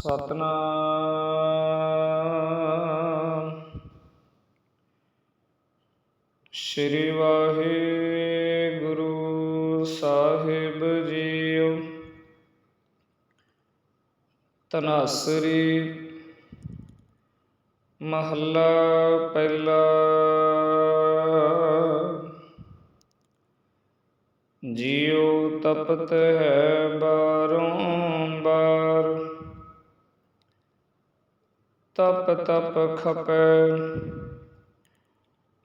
ਸਤਨਾਮ। ਸ੍ਰੀ ਵਾਹਿਗੁਰੂ ਸਾਹਿਬ ਜੀਓ। ਤਨਾਸਰੀ ਮਹੱਲਾ ਪਹਿਲਾ। ਜੀਉ ਤਪਤ ਹੈ ਬਾਰੋਂ ਬਾਰ। ਤਪ ਤਪ ਖਪੈ।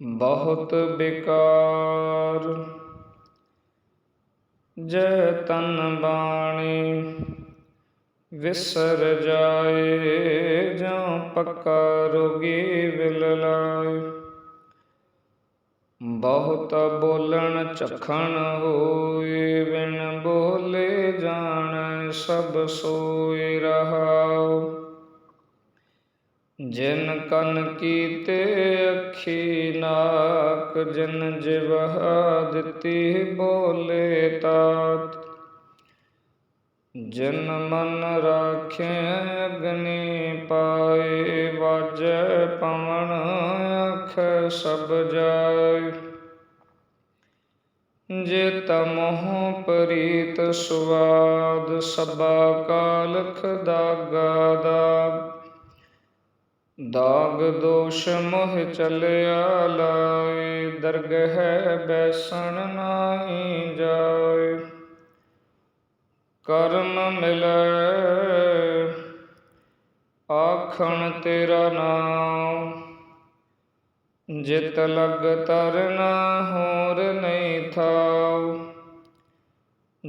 ਬਹੁਤ ਬੇਕਾਰ। ਜੈ ਤਨ ਬਾਣੀ ਵਿਸਰ ਜਾਏ, ਜਾਂ ਪੱਕਾ ਰੋਗੀ ਵਿਲ ਲਾਏ। ਬਹੁਤ ਬੋਲਣ ਚਖਣ ਹੋਏ, ਬਿਨ ਬੋਲੇ ਜਾਣ ਸਭ ਸੋਈ ਰਹਾਉ। ਜਿਨ ਕਨ ਕੀਤੇ ਅੱਖੀ ਨਾਕ ਜਿਨ ਜਿਵਹਾ ਦਿੱਤੀ ਬੋਲੇ ਤਾਤ। ਜਿਨ ਮਨ ਰਾਖੇ ਅਗਨੀ ਪਾਏ, ਵਾਜੈ ਪਵਨ ਅਖ ਸਭ ਜਾਏ। ਜੇ ਤਮੋਹ ਪ੍ਰੀਤ ਸੁਆਦ, ਸਭਾ ਕਾਲਖ ਦਾਗਾ ਦਾਗ ਦਾਗ ਦੋਸ਼ ਮੋਹ ਚਲਿਆ ਲਾਏ, ਦਰਗਹਿ ਬੈਸਣ ਨਾਹੀ ਜਾਏ। ਕਰਮ ਮਿਲੈ, ਆਖਣ ਤੇਰਾ ਨਾਮ ਜਿਤ ਲਗ ਤਰਨਾ ਹੋਰ ਨਹੀਂ ਥਾਉ।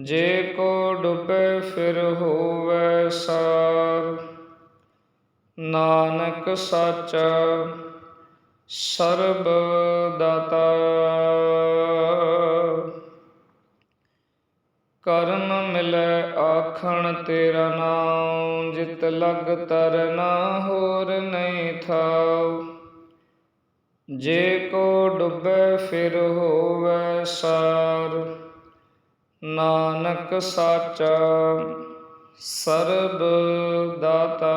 ਜੇ ਕੋ ਡੁਬੇ ਫਿਰ ਹੋਵੇ ਸਾ ਨਾਨਕ ਸਾਚਾ, ਸਰਬ ਦਾਤਾ। ਕਰਨ ਮਿਲੈ ਆਖਣ ਤੇਰਾ ਨਾਮ ਜਿਤ ਲਗ ਤਰਨਾ ਹੋਰ ਨਹੀਂ ਥਾਉ। ਜੇ ਕੋ ਡੁਬੈ ਫਿਰ ਹੋਵੇ ਸਾਰ। ਨਾਨਕ ਸਾਚਾ, ਸਰਬ ਦਾਤਾ।